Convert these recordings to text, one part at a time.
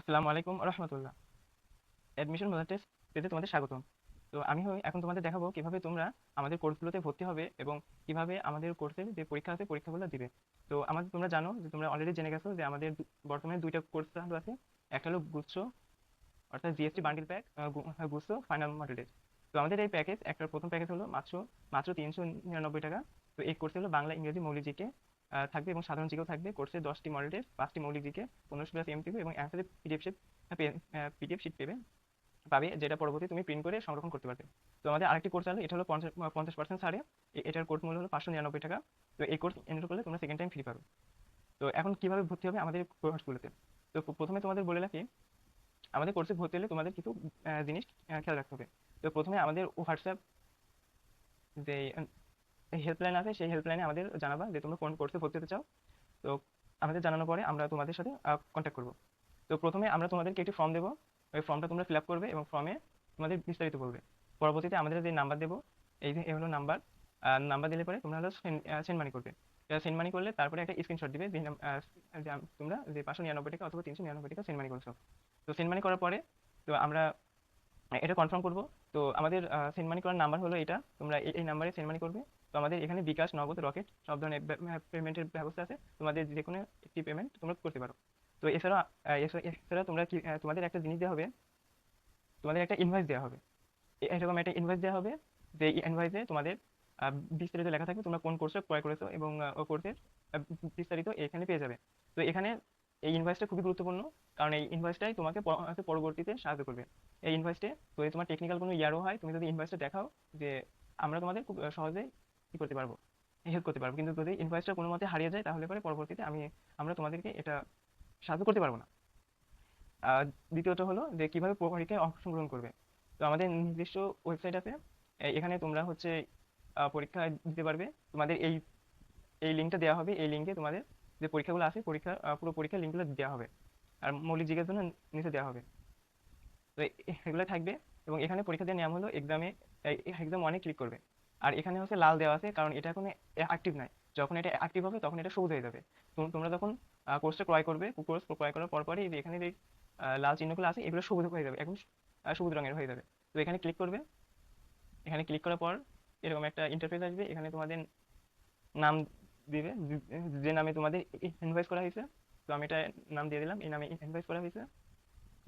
আসসালামু আলাইকুম রহমতুল্লাহ। Admission model test পেতে তোমাদের স্বাগতম। তো আমি এখন তোমাদের দেখাবো কীভাবে তোমরা আমাদের কোর্সগুলোতে ভর্তি হবে এবং কীভাবে আমাদের কোর্সের যে পরীক্ষা আছে পরীক্ষাগুলো দিবে। তো আমাদের তোমরা জানো যে তোমরা অলরেডি জেনে গেছো যে আমাদের বর্তমানে দুইটা কোর্স চালু আছে। একটা হলো গুচ্ছ অর্থাৎ জিএসটি বান্ডিল প্যাক গুচ্ছ ফাইনাল মডেল টেস্ট তো আমাদের এই প্যাকেজ একটা প্রথম প্যাকেজ হলো মাত্র মাত্র তিনশো নিরানব্বই টাকা। তো এই কোর্সে হলো বাংলা ইংরেজি মৌলিক জিকে আহ, থাকবে এবং সাধারণ জিকেও থাকবে। কোর্সে দশটি মডেল টেস্ট পাঁচটি মৌলিক জিকে পনেরোশো প্লাস এমসিকিউ এবং অ্যান্সারের পিডিএফ শিট পিডিএফ শিট পেবে। পাবে, যেটা পরবর্তী তুমি প্রিন্ট করে সংরক্ষণ করতে পারবে। তো আমাদের আরেকটি কোর্স আছে, এটা হলো পঞ্চাশ পঞ্চাশ পার্সেন্ট ছাড়ে। এটার কোর্স মূল্য হলো পাঁচশো নিরানব্বই টাকা। তো এই কোর্স এনরোল করলে তোমরা সেকেন্ড টাইম ফ্রি পাবে তো এখন কীভাবে ভর্তি হবে আমাদের কোর্সগুলোতে তো প্রথমে তোমাদের বলে রাখি, আমাদের কোর্সে ভর্তি হলে তোমাদের কিছু জিনিস খেয়াল রাখতে হবে। তো প্রথমে আমাদের হোয়াটসঅ্যাপ, যে হেল্পলাইন আছে, সেই হেল্পলাইনে আমাদের জানাবা যে তোমরা কোন কোর্সে ভর্তি হতে চাও। তো আমাদের জানানোর পরে আমরা তোমাদের সাথে কন্ট্যাক্ট করব। তো প্রথমে আমরা তোমাদেরকে একটি ফর্ম দেবো। ওই ফর্মটা তোমরা ফিল আপ করবে এবং ফর্মে তোমাদের বিস্তারিত বলবে। পরবর্তীতে আমাদের যে নাম্বার দেবো, এই যে হলো নাম্বার নাম্বার দিলে পরে তোমরা হলো সেন্ড মানি করবে। সেন্ড মানি করলে তারপরে একটা স্ক্রিনশট দিবে তোমরা যে পাঁচশো নিরানব্বই টাকা অথবা তিনশো নিরানব্বই টাকা সেন্ড মানি করছ। তো সেন্ড মানি করার পরে, তো আমরা এটা কনফার্ম করব। তো আমাদের সেন্ড মানি করার নাম্বার হলো এটা। তোমরা এই নাম্বারে সেন্ড মানি করবে। তো আমাদের এখানে বিকাশ, নগদ, রকেট সব ধরনের পেমেন্টের ব্যবস্থা আছে। তোমাদের যে কোনো একটি পেমেন্ট তোমরা করতে পারো। তো এছাড়া এছাড়া তোমরা কি তোমাদের একটা জিনিস দেওয়া হবে। তোমাদের একটা ইনভয়েস দেওয়া হবে। এরকম একটা ইনভয়েস দেওয়া হবে যে ইনভয়েসে তোমাদের বিস্তারিত লেখা থাকবে। তোমরা কোন কোর্সে ক্রয় করেছ এবং কোর্সের বিস্তারিত এখানে পেয়ে যাবে। তো এখানে এই ইনভয়েসটা খুবই গুরুত্বপূর্ণ। কারণ এই ইনভয়েসটাই তোমাকে পরবর্তীতে সাহায্য করবে। এই ইনভয়েসটে যদি তোমার টেকনিক্যাল কোনো ইয়ারও হয়, তুমি যদি ইনভয়েসটা দেখাও যে, আমরা তোমাদের খুব সহজেই কি করতে পারব? হেল্প করতে পারব। কিন্তু যদি ইনভয়েসটা কোনো মতে হারিয়ে যায়, তাহলে পরে পরবর্তীতে আমি, আমরা তোমাদেরকে এটা সাহায্য করতে পারব না। দ্বিতীয়ত হলো যে কীভাবে পরীক্ষায় অংশগ্রহণ করবে? তো আমাদের নির্দিষ্ট ওয়েবসাইট আছে। এখানে তোমরা হচ্ছে পরীক্ষা দিতে পারবে। তোমাদের এই এই লিঙ্কটা দেওয়া হবে। এই লিঙ্কে তোমাদের যে পরীক্ষাগুলো আছে, পরীক্ষা পুরো পরীক্ষার লিঙ্কগুলো দেওয়া হবে। আর মৌলিক জিজ্ঞাসার জন্য নিচে দেওয়া হবে। তো এগুলো থাকবে। এবং এখানে পরীক্ষা দেওয়ার নিয়ম হলো এক্সামে এক্সাম অনেক ক্লিক করবে। আর এখানে হচ্ছে লাল দেওয়া আছে, কারণ এটা এখন অ্যাক্টিভ নাই যখন এটা অ্যাক্টিভ হবে, তখন এটা সবুজ হয়ে যাবে। তোমরা যখন কোর্সটা ক্রয় করবে কোর্স ক্রয় করার পর পরই এখানে যে লাল চিহ্নগুলো আছে, এগুলো সবুজ হয়ে যাবে এখন সবুজ রঙের হয়ে যাবে। তো এখানে ক্লিক করবে। এখানে ক্লিক করার পর এরকম একটা ইন্টারফেস আসবে, এখানে তোমাদের নাম দিবে, যে নামে তোমাদের ইনভাইস করা হয়েছে। তো আমি এটা নাম দিয়ে দিলাম, এই নামে ইনভাইস করা হয়েছে।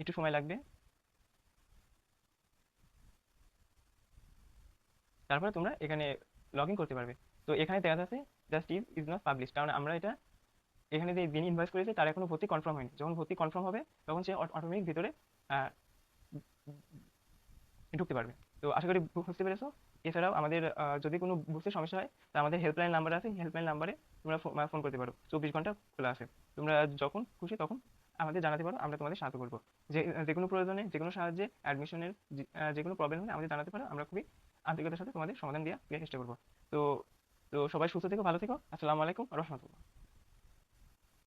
একটু সময় লাগবে। তারপরে তোমরা এখানে লগ ইন করতে পারবে। তো এখানে দেখা যাচ্ছে just is is not publish কারণ আমরা এটা এখানে যে যিনি ইনভাইস করেছে, তার এখনও ভর্তি কনফার্ম হয়নি। যখন ভর্তি কনফার্ম হবে, তখন সে অটোমেটিক ভিতরে ঢুকতে পারবে। তো আশা করি বুঝতে পেরেছ? এছাড়াও আমাদের যদি কোনো বুঝতে সমস্যা হয়, তা আমাদের হেল্পলাইন নাম্বার আছে। হেল্পলাইন নাম্বারে তোমরা ফোন করতে পারো। চব্বিশ ঘণ্টা খোলা আছে। তোমরা যখন খুশি তখন আমাদের জানাতে পারো, আমরা তোমাদের সাহায্য করব। যে যে কোনো প্রয়োজনে, যে কোনো সাহায্যে অ্যাডমিশনের যে কোনো প্রবলেম হলে আমাদের জানাতে পারো। আমরা খুবই আন্তরিকতার সাথে তোমাদের সমাধান দেওয়ার চেষ্টা করব। তো তো সবাই সুস্থ থেকো, ভালো থেকো। আসসালামু আলাইকুম, রহমতুল্লাহ।